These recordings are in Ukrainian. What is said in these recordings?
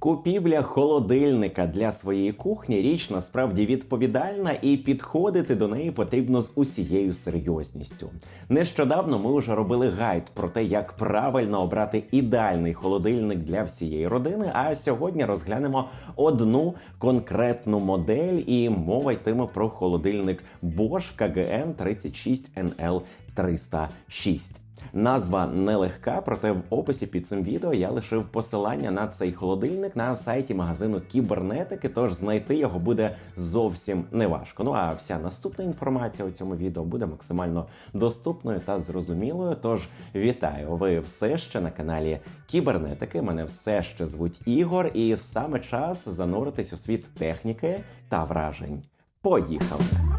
Купівля холодильника для своєї кухні річ насправді відповідальна, і підходити до неї потрібно з усією серйозністю. Нещодавно ми вже робили гайд про те, як правильно обрати ідеальний холодильник для всієї родини. А сьогодні розглянемо одну конкретну модель, і мова йтиме про холодильник Bosch KGN 36 NL 306. Назва нелегка, проте в описі під цим відео я лишив посилання на цей холодильник на сайті магазину кібернетики, тож знайти його буде зовсім неважко. Ну а вся наступна інформація у цьому відео буде максимально доступною та зрозумілою. Тож вітаю! Ви все ще на каналі Кібернетики. Мене все ще звуть Ігор, і саме час зануритись у світ техніки та вражень. Поїхали!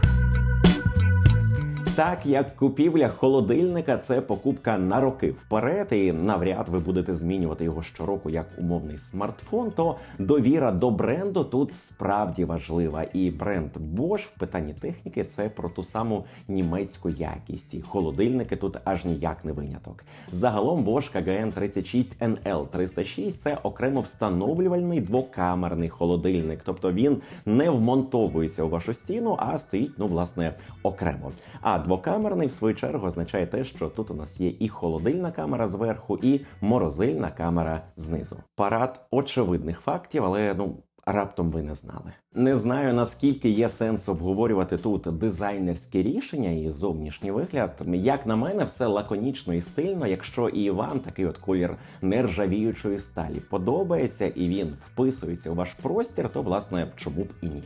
Так як купівля холодильника це покупка на роки вперед, і навряд ви будете змінювати його щороку як умовний смартфон, то довіра до бренду тут справді важлива. І бренд Bosch в питанні техніки це про ту саму німецьку якість. І холодильники тут аж ніяк не виняток. Загалом Bosch KGN 36 NL 306 це окремо встановлювальний двокамерний холодильник, тобто він не вмонтовується у вашу стіну, а стоїть ну власне окремо. А двокамерний, в свою чергу, означає те, що тут у нас є і холодильна камера зверху, і морозильна камера знизу. Парад очевидних фактів, але ну. Раптом ви не знали. Не знаю наскільки є сенс обговорювати тут дизайнерські рішення і зовнішній вигляд. Як на мене, все лаконічно і стильно. Якщо і вам такий от колір нержавіючої сталі подобається і він вписується у ваш простір, то власне чому б і ні.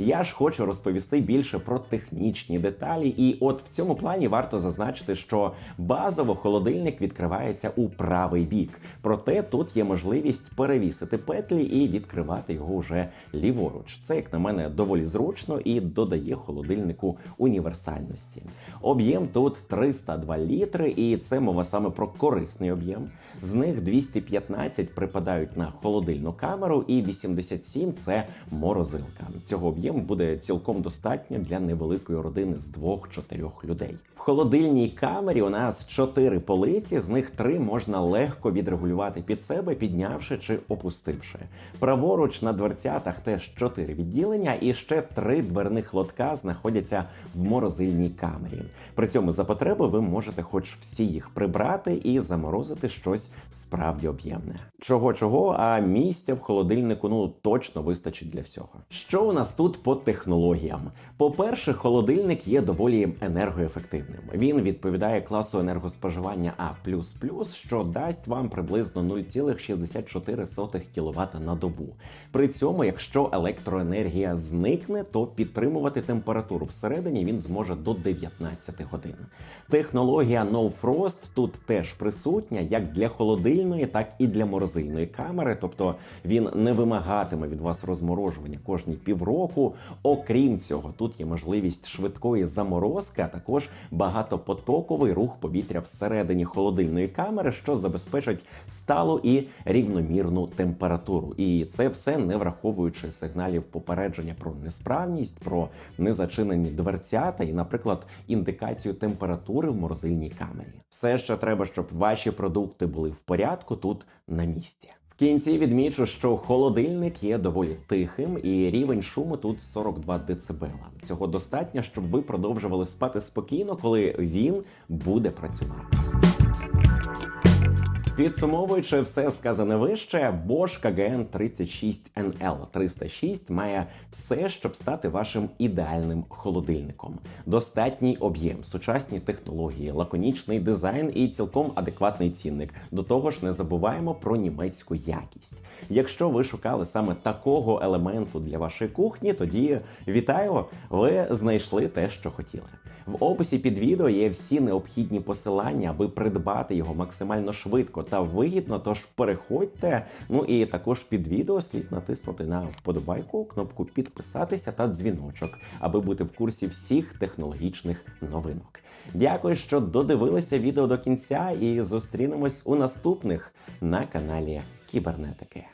Я ж хочу розповісти більше про технічні деталі, і от в цьому плані варто зазначити, що базово холодильник відкривається у правий бік. Проте тут є можливість перевісити петлі і відкривати його вже ліворуч. Це, як на мене, доволі зручно і додає холодильнику універсальності. Об'єм тут 302 літри, і це мова саме про корисний об'єм. З них 215 припадають на холодильну камеру, і 87 – це морозилка. Цього об'єму буде цілком достатньо для невеликої родини з двох-чотирьох людей. В холодильній камері у нас чотири полиці, з них три можна легко відрегулювати під себе, піднявши чи опустивши. Праворуч на дверцятах теж чотири відділення, і ще три дверних лотка знаходяться в морозильній камері. При цьому за потреби ви можете, хоч всі їх прибрати і заморозити щось справді об'ємне. Чого чого, а місця в холодильнику ну точно вистачить для всього. Що у нас тут по технологіям? По-перше, холодильник є доволі енергоефективним. Він відповідає класу енергоспоживання А що дасть вам приблизно 0,64 кВт на добу. При цьому, якщо електроенергія зникне, то підтримувати температуру всередині він зможе до 19 годин. Технологія No Frost тут теж присутня як для холодильної, так і для морозильної камери, тобто він не вимагатиме від вас розморожування кожні півроку. Окрім цього, тут є можливість швидкої заморозки, а також багатопотоковий рух повітря всередині холодильної камери, що забезпечить сталу і рівномірну температуру. І це все не враховуючи сигналів попередження про несправність, про незачинені дверцята і, наприклад, індикацію температури в морозильній камері. Все, що треба, щоб ваші продукти були в порядку, тут на місці. В кінці відмічу, що холодильник є доволі тихим, і рівень шуму тут 42 дБ. Цього достатньо, щоб ви продовжували спати спокійно, коли він буде працювати. Підсумовуючи все сказане вище, Bosch KGN 36 NL 306 має все, щоб стати вашим ідеальним холодильником. Достатній об'єм, сучасні технології, лаконічний дизайн і цілком адекватний цінник. До того ж, не забуваємо про німецьку якість. Якщо ви шукали саме такого елементу для вашої кухні, тоді вітаю! Ви знайшли те, що хотіли. В описі під відео є всі необхідні посилання, аби придбати його максимально швидко та вигідно. Тож переходьте. Ну і також під відео слід натиснути на вподобайку, кнопку підписатися та дзвіночок, аби бути в курсі всіх технологічних новинок. Дякую, що додивилися відео до кінця, і зустрінемось у наступних на каналі Кібернетики.